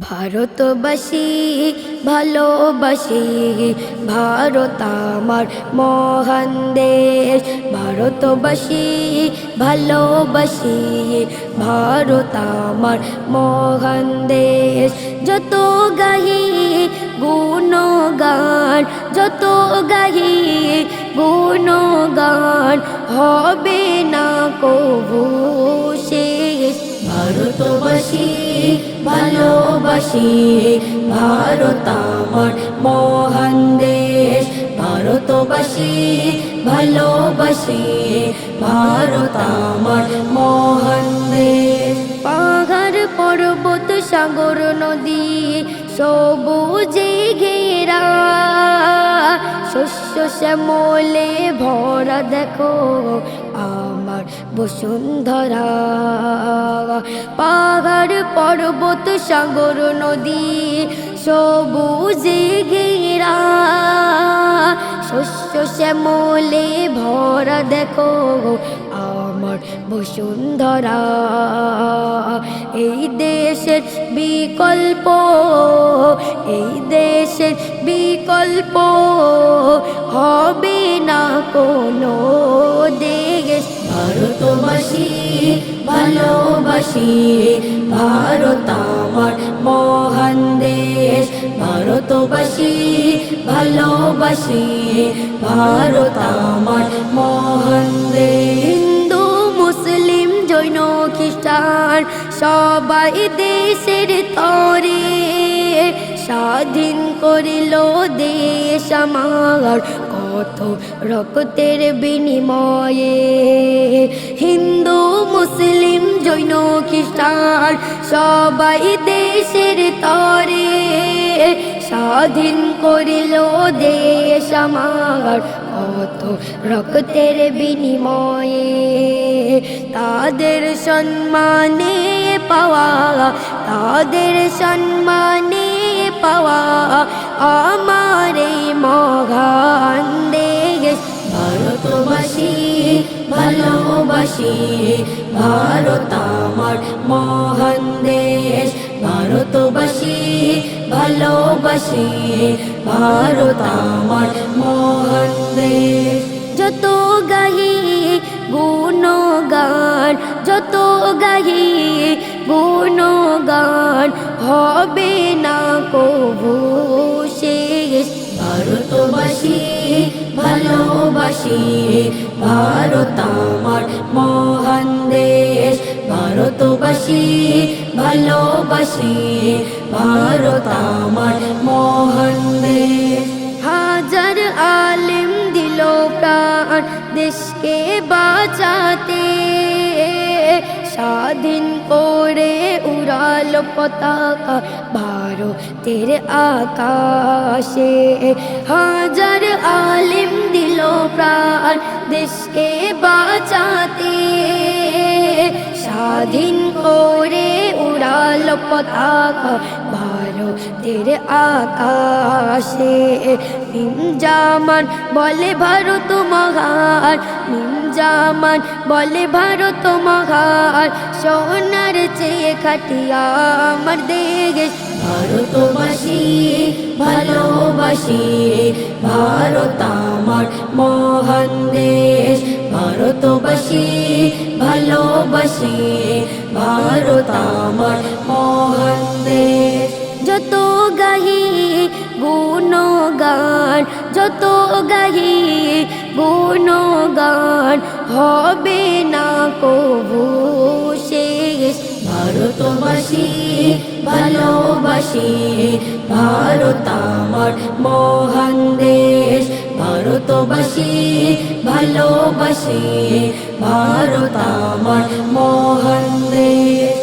ভারতবাসী, ভালোবাসি, ভারত আমার মহান দেশ। ভারতবাসী, ভালোবাসি, ভারত আমার মহান দেশ। যত গাহি গুণগান, যত গাহি গুণগান, হবে না কবু ভারতবাসী, ভালোবাসি। ভারত আমার মহান দেশ। ভারতবাসী, ভালোবাসি। ভারত আমার মহান দেশ। পাহাড়, পর্বত, সাগর, নদী, সবুজে শস্য শ্যামলে ভরা দেখো, আমার বসুন্ধরা। পাহাড়, পর্বত, সাগর, নদী, সবুজে ঘেরা। শস্য শ্যামলে ভরা দেখো, আমার বসুন্ধরা। এই দেশের বিকল্প, এই দেশের বিকল্প হবে না কোনো দেশ। ভারতবাসী, ভালোবাসি, ভারত আমার মহান দেশ। ভারতবাসী, ভালোবাসি, ভারত আমার মহান দেশ। হিন্দু, মুসলিম, জৈন, খ্রিস্টান, সবাই দেশের তরে। স্বাধীন করিল দেশ আমার। কত রক্তের বিনিময়ে হিন্দু, মুসলিম, জৈন, খ্রিস্টান, সবাই দেশের তরে স্বাধীন করিল দেশ আমার। কত রক্তের বিনিময়ে তাদের সম্মানে পাওয়া, তাদের সম্মানে পাওয়া আমার এই মহান দেশ। ভারতবাসী, ভালোবাসি, ভারত আমার মহান দেশ। ভারতবাসী, ভালোবাসি, ভারত আমার মহান দেশ। যত গাহি গুণগান, যত গাহি গুণগান হবে না কবু শেষ। ভারতবাসী, ভালোবাসি ভারত আমার মহান দেশ। ভারতবাসী, ভালোবাসি ভারত আমার মহান দেশ। হাজার আলিম দিল প্রাণ দেশকে বাঁচাতে। স্বাধীন করে উড়াল পতাকা, ভারতের আকাশে হাজার আলিম দিল প্রাণ, দেশকে বাঁচাতে। স্বাধীন করে উড়াল পতাকা ভারতের আকাশে জামান বলে ভারত মহান জামান বলে ভারত মহান সোনার চেয়ে খাটিয়া আমার দেশ। ভারতবাসী, ভালোবাসি, ভারত আমার মহান দেশ। ভারতবাসী, ভালোবাসি, ভারত আমার মহান দেশ। যত গাহি গুণগান, যত গাহি গুণগান হবে না কবু শেষ। ভারতবাসী, ভালোবাসি, ভারত আমার মহান দেশ। ভারতবাসী, ভালোবাসি, ভারত আমার মহান দেশ।